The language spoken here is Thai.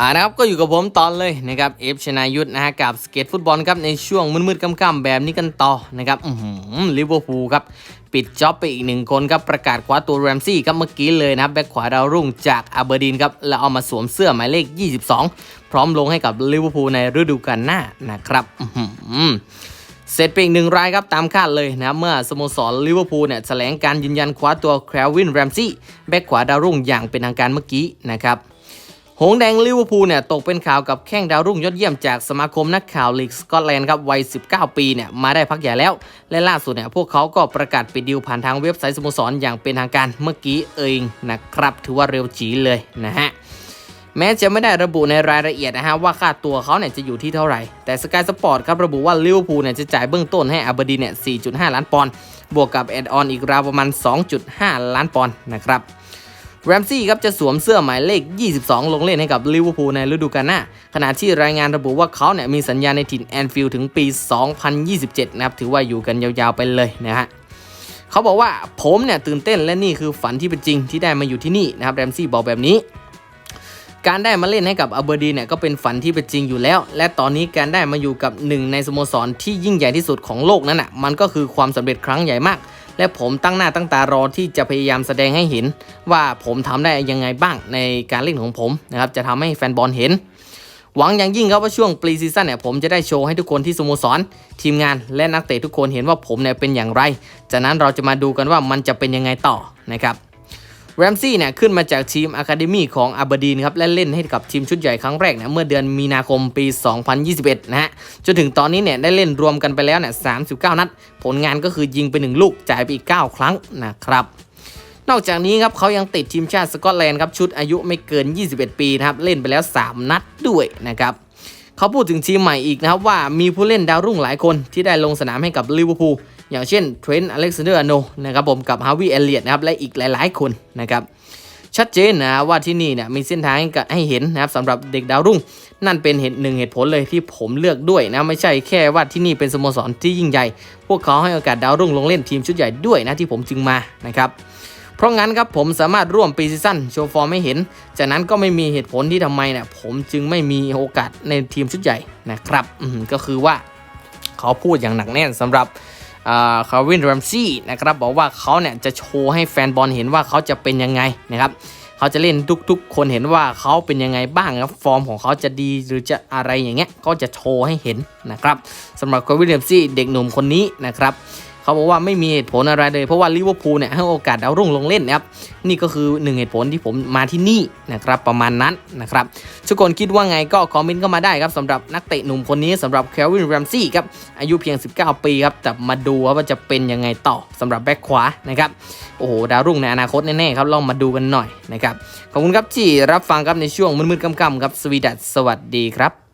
อ่านะครับก็อยู่กับผมตอนเลยนะครับเอฟชนายุทธนะฮะกับสเก็ตฟุตบอลครับในช่วงมืดๆค่ำๆแบบนี้กันต่อนะครับอือหือลิเวอร์พูลครับปิดจ็อบไปอีกหนึ่งคนครับประกาศคว้าตัวแรมซี่ครับเมื่อกี้เลยนะครับแบ็คขวาดาวรุ่งจากอาเบอร์ดีนครับแล้วเอามาสวมเสื้อหมายเลข 22 พร้อมลงให้กับลิเวอร์พูลในฤดูกาลหน้านะครับอื้อหือเสร็จไปอีกหนึ่งรายครับตามคาดเลยนะเมื่อสโมสรลิเวอร์พูลเนี่ยแถลงการยืนยันคว้าตัวแคลวินแรมซี่แบ็คขวาดาวรุ่งอย่างเป็นทางการเมื่อกี้นะครับ หงแดงลิเวอร์พูลเนี่ยตกเป็นข่าวกับแข้งดาวรุ่งยอดเยี่ยมจากสมาคมนักข่าวลีกสกอตแลนด์ครับวัย 19 ปีเนี่ยมาได้พักใหญ่แล้ว และล่าสุดเนี่ยพวกเขาก็ประกาศปิดดีลผ่านทางเว็บไซต์สโมสรอย่างเป็นทางการเมื่อกี้เองนะครับถือว่าเร็วจีเลยนะฮะแม้จะไม่ได้ระบุในรายละเอียดนะฮะว่าค่าตัวเขาเนี่ยจะอยู่ที่เท่าไหร่ แต่สกายสปอร์ตครับระบุว่าลิเวอร์พูลเนี่ยจะจ่ายเบื้องต้นให้อาบดีเนี่ย 4.5 ล้านปอนด์บวกกับแอดออนอีกราวประมาณ 2.5 ล้านปอนด์นะครับ แรมซี่ครับจะสวมเสื้อหมายเลข 22 ลงเล่นให้กับลิเวอร์พูลในฤดูกาลหน้า ขณะที่รายงานระบุว่าเขาเนี่ยมีสัญญาในถิ่นแอนฟิลด์ถึงปี 2027 นะครับ ถือว่าอยู่กันยาวๆไปเลยนะฮะเขาบอกว่าผมเนี่ยตื่นเต้นและนี่คือฝันที่เป็นจริงที่ได้มาอยู่ที่นี่นะครับแรมซี่บอกแบบนี้การได้มาเล่นให้กับอเบอร์ดีเนี่ยก็เป็นฝันที่เป็นจริงอยู่แล้ว และตอนนี้การได้มาอยู่กับหนึ่งในสโมสรที่ยิ่งใหญ่ที่สุดของโลกนั้นอะมันก็คือความสำเร็จครั้งใหญ่มาก และผมตั้งหน้าตั้งตารอที่จะพยายามแสดงให้เห็น ว่าผมทำได้ยังไงบ้างในการเล่นของผมนะครับจะทำให้แฟนบอลเห็น หวังอย่างยิ่งครับว่าช่วงปรีซีซั่นเนี่ยผมจะได้โชว์ให้ทุกคนที่สโมสร ทีมงานและนักเตะทุกคนเห็นว่าผมเนี่ยเป็นอย่างไร จากนั้นเราจะมาดูกันว่ามันจะเป็นยังไงต่อนะครับ แรมซี่เนี่ยขึ้นมาจากทีมอะคาเดมีของอาบดีนครับและเล่นให้กับทีมชุดใหญ่ครั้งแรกเนี่ยเมื่อเดือนมีนาคมปี 2021 นะฮะจนถึงตอนนี้เนี่ยได้เล่นรวมกันไปแล้วเนี่ย 39 นัด ผลงานก็คือยิงไป 1 ลูกจ่ายไปอีก 9 ครั้งนะครับนอกจากนี้ครับเขายังติดทีมชาติสกอตแลนด์ครับชุดอายุไม่เกิน 21 ปีนะครับเล่นไปแล้ว 3 นัดด้วยนะครับเขาพูดถึงทีมใหม่อีกนะครับว่ามีผู้เล่นดาวรุ่งหลายคนที่ได้ลงสนามให้กับลิเวอร์พูล อย่างเช่นเทรนต์อเล็กซานเดอร์อโนนะครับผมกับฮาวิเอเลียตนะครับและอีกหลายๆ คนนะครับชัดเจนนะว่าที่นี่เนี่ยมีเส้นทางให้เห็นนะครับสำหรับเด็กดาวรุ่ง นั่นเป็นเหตุหนึ่งเหตุผลเลยที่ผมเลือกด้วยนะไม่ใช่แค่ว่าที่นี่เป็นสโมสรที่ยิ่งใหญ่ พวกเขาให้โอกาสดาวรุ่งลงเล่นทีมชุดใหญ่ด้วยนะที่ผมจึงมานะครับเพราะงั้นครับผมสามารถร่วมปีซีซั่นโชว์ฟอร์มให้เห็น จากนั้นก็ไม่มีเหตุผลที่ทำไมเนี่ยผมจึงไม่มีโอกาสในทีมชุดใหญ่นะครับก็คือว่าเขาพูดอย่างหนักแน่นสำหรับ คาร์วินแรมซี่นะครับบอกว่าเขาเนี่ยจะโชว์ให้แฟนบอลเห็นว่าเขาจะเป็นยังไงนะครับเขาจะเล่นทุกๆ คนเห็นว่าเขาเป็นยังไงบ้างครับฟอร์มของเขาจะดีหรือจะอะไรอย่างเงี้ยก็จะโชว์ให้เห็นนะครับสำหรับคาร์วินแรมซี่เด็กหนุ่มคนนี้นะครับ เขาบอกว่าไม่มีเหตุผลอะไรเลย เพราะว่าลิเวอร์พูลเนี่ยให้โอกาสดาวรุ่งลงเล่นนะครับนี่ก็คือหนึ่งเหตุผลที่ผมมาที่นี่นะครับประมาณนั้นนะครับทุกคนคิดว่าไงก็คอมเมนต์เข้ามาได้ครับสำหรับนักเตะหนุ่มคนนี้สำหรับเคลวินแรมซี่ครับอายุเพียง 19 ปีครับแต่มาดูว่าจะเป็นยังไงต่อสำหรับแบ็คขวานะครับโอ้โหดาวรุ่งในอนาคตแน่ๆครับลองมาดูกันหน่อยนะครับขอบคุณครับที่รับฟังครับในช่วงมืดๆค่ำๆครับสวีดัสสวัสดีครับ